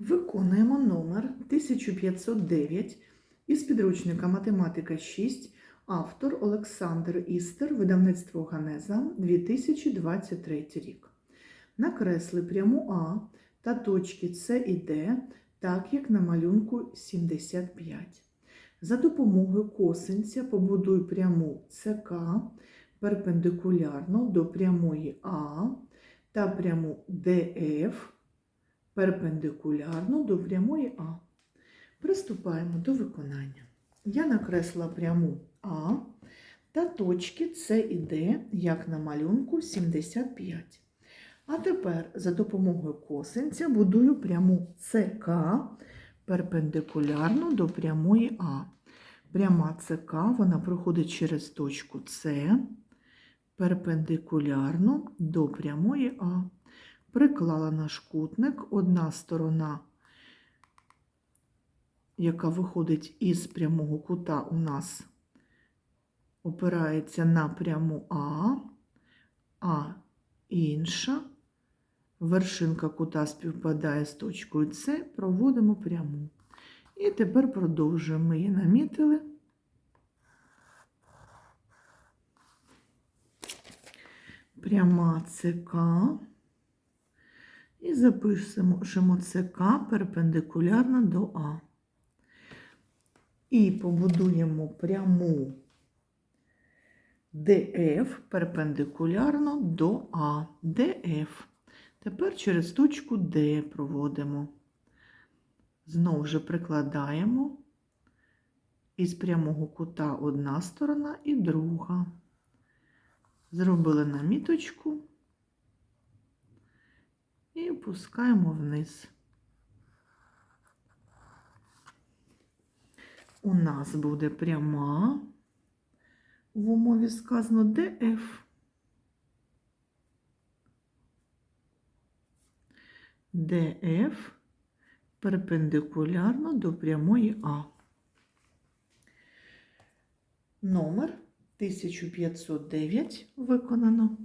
Виконуємо номер 1509 із підручника Математика 6, автор Олександр Істер, видавництво Ганеза, 2023 рік. Накресли пряму А та точки С і Д, так як на малюнку 75. За допомогою косинця побудуй пряму ЦК перпендикулярно до прямої А та пряму ДФ перпендикулярно до прямої А. Приступаємо до виконання. Я накресла пряму А та точки С і Д, як на малюнку 75. А тепер за допомогою косинця будую пряму СК перпендикулярно до прямої А. Пряма СК вона проходить через точку С перпендикулярно до прямої А. Приклала наш кутник, одна сторона, яка виходить із прямого кута, у нас опирається на пряму А, а інша вершинка кута співпадає з точкою С, проводимо пряму. І тепер продовжуємо. Ми її намітили. Пряма ЦК. І запишемо ЦК перпендикулярно до А. І побудуємо пряму ДФ перпендикулярно до А. ДФ. Тепер через точку Д проводимо. Знову ж прикладаємо із прямого кута одна сторона і друга. Зробили наміточку і опускаємо вниз. У нас буде пряма, в умові сказано ДФ. ДФ перпендикулярно до прямої А. Номер 1509 виконано.